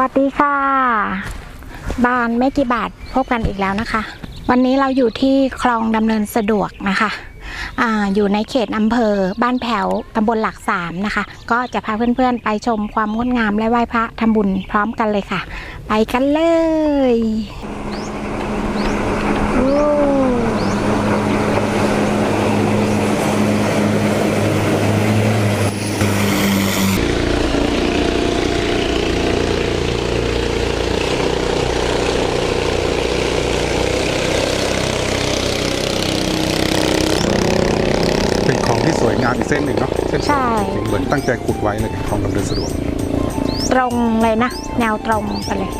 วัสดีค่ะบ้านไม่กี่บาทพบกันอีกแล้วนะคะ วันนี้เราอยู่ที่คลองดำเนินสะดวกนะคะออยู่ในเขตอำเภอบ้านแผ่วตำบลหลักสามนะคะ ก็จะพาเพื่อนๆ ไปชมความงดงามและไหว้พระทำบุญพร้อมกันเลยค่ะ ไปกันเลยโอ้ เป็นคลอง ที่สวยงามอีกเส้นหนึ่งเนาะเส้นใช่ เหมือนตั้งใจขุดไว้เลยคลองดำเนินสะดวกตรงเลยนะ แนวตรงไปเลย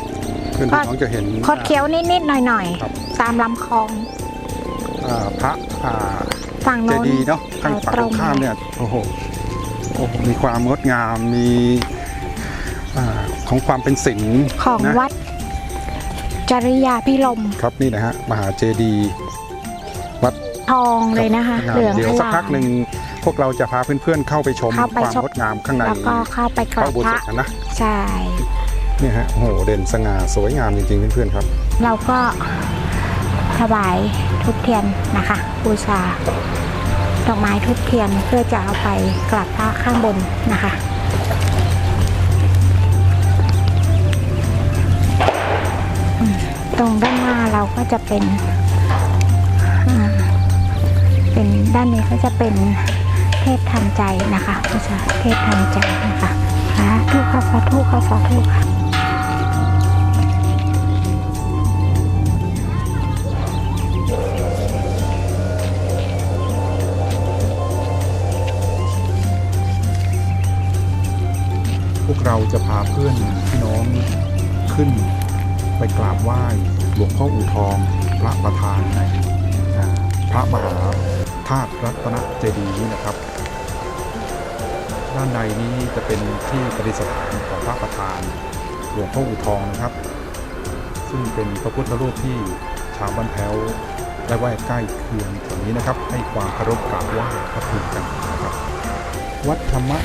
เพื่อนก็พี่น้องจะเห็น คดเคี้ยวนิดๆหน่อยครับ ๆ ตามลำคลองอ่าพระอ่าฝั่งเจโน้น ดีย์เนาะข้างฝั่งตตรรงงข้ามเนี่ยโอ้โหโอ้โหมีความงดงามมีอ่าของความเป็นศิลป์ของนะ วัด จริยาพิลมครับนี่นะฮะมหาเจดีย์วัดทองเลยนะคะงามเหลืองเดี๋ยวอสักลาพักหนึ่ง พวกเราจะพาเพื่อนๆเข้าไปชมเข้าไปความชม งดงามข้างในแล้วก็เข้าไปกพราระบอุโบพสระถกันนะใช่ เนี่ยฮะโอ้โหเด่นสง่าสวยงามจริงๆเพื่อนๆครับ เราก็ถวายทุบเทียนนะคะบูชาดอกไม้ทุบเทียนเพื่อจะเอาไปกราบพระข้างบนนะคะอืมตรงด้านหน้าเราก็จะเป็นอ่าเป็นด้านนี้ก็จะเป็น เทพทันใจนะคะบูชาเทพทันใจนะคะสาธุค่ะสาธุค่ะสาธุค่ะพวกเราจะพาเพื่อนพี่น้องขึ้นไปกราบไหว้หลวงพ่ออู่ทองพระประธานในพระมหาธาตุรัตนเจดีย์นี้นะครับ ด้านในนี้จะเป็นที่ประดิษฐานของพระประธานหลวงพ่ออู่ทองนะครับ ซึ่งเป็นพระพุทธรูปที่ชาวบ้านแพ้วและไหว้ใกล้เคียงแถวนี้นะครับ ให้ความเคารพกราบไหว้พระภูมิกันนะครับ วัดธรรมะ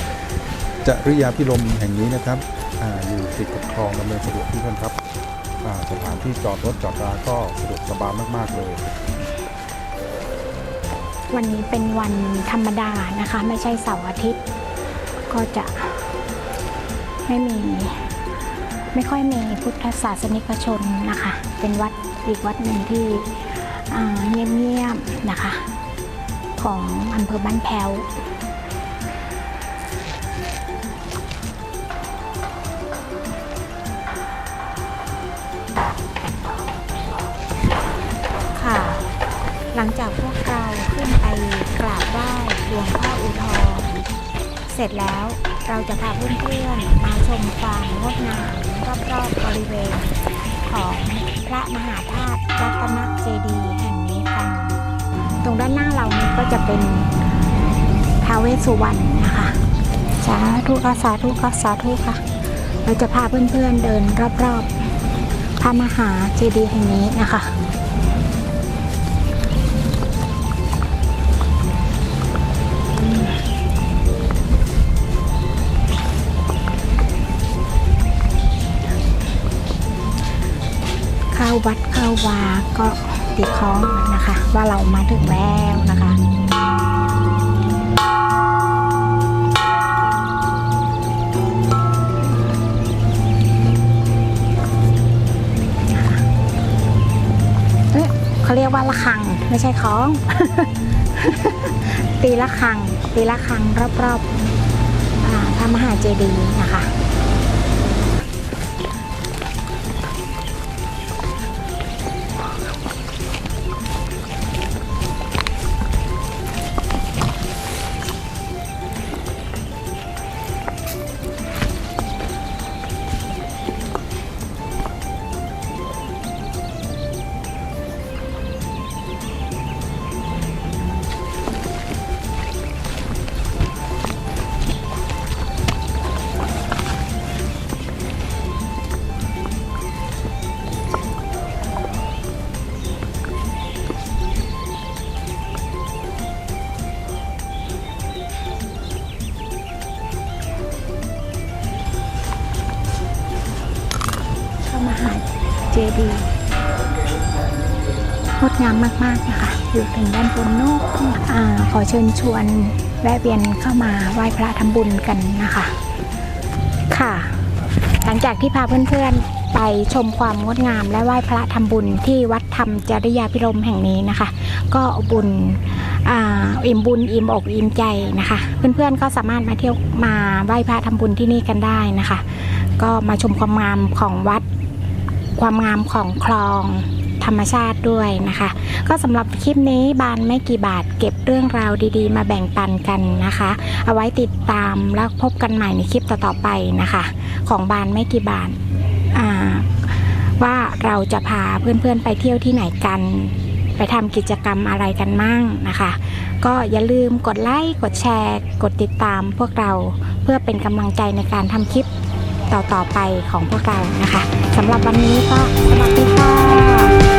จริยาพิรมแห่งนี้นะครับออยู่ติดกับคลองดำเนินสะดวกที่เพื่อนครับสถานที่จอดรถจอดราก็สะดวกสบายมากๆเลยวันนี้เป็นวันธรรมดานะคะ ไม่ใช่เสาร์อาทิตย์ ก็จะไม่มีไม่ค่อยมีพุทธศาสนิกชนนะคะ เป็นวัดอีกวัดหนึ่งที่เงียบๆนะคะ ของอำเภอบ้านแพ้วค่ะ หลังจากพวกเราขึ้นไปกราบไหว้หลวงพ่ออุทอง เสร็จแล้วเราจะพาเพื่อนๆมาชมความงดงามรอบๆบริเวณ ของพระมหาธาตุรัตนเจดีย์แห่งนี้กันตรงด้านหน้าเรานี้ก็จะเป็นท้าวเวสสุวรรณนะคะสาธุค่ะสาธุค่ะสาธุค่ะ เราจะพาเพื่อนๆเดินรอบๆพระมหาเจดีย์แห่งนี้นะคะาวาก็ตีคล้องนะคะ ว่าเรามาถึงแล้วนะคะเอ๊ะเขาเรียกว่าระฆังไม่ใช่คล้อง ตีระฆังตีระฆังรอบๆอ่าพระมหาเจดีย์นะคะ มหาเจดีย์งดงามมากๆนะคะอยู่ถึงด้านบนโน้นอาขอเชิญชวนแวะเวียนเข้ามาไหว้พระทำบุญกันนะคะ ค่ะ หลังจากที่พาเพื่อนๆไปชมความงดงามและไหว้พระทำบุญที่วัดธรรมจริยาพิรมแห่งนี้นะคะ ก็อบบุญอิ่มบุญอิ่มอกอิ่มใจนะคะ เพื่อนๆก็สามารถมาเที่ยวมาไหว้พระทำบุญที่นี่กันได้นะคะ ก็มาชมความงามของวัด ความงามของคลองธรรมชาติด้วยนะคะ ก็สำหรับคลิปนี้บานไม่กี่บาทเก็บเรื่องราวดีๆ มาแบ่งปันกันนะคะ เอาไว้ติดตามแล้วพบกันใหม่ในคลิปต่อๆไปนะคะ ของบานไม่กี่บาทว่าเราจะพาเพื่อนๆไปเที่ยวที่ไหนกัน ไปทำกิจกรรมอะไรกันมั่งนะคะ ก็อย่าลืมกดไลค์กดแชร์ กดติดตามพวกเราเพื่อเป็นกำลังใจในการทำคลิป ต่อๆไปของพวกเรานะคะสำหรับวันนี้ก็สวัสดีค่ะ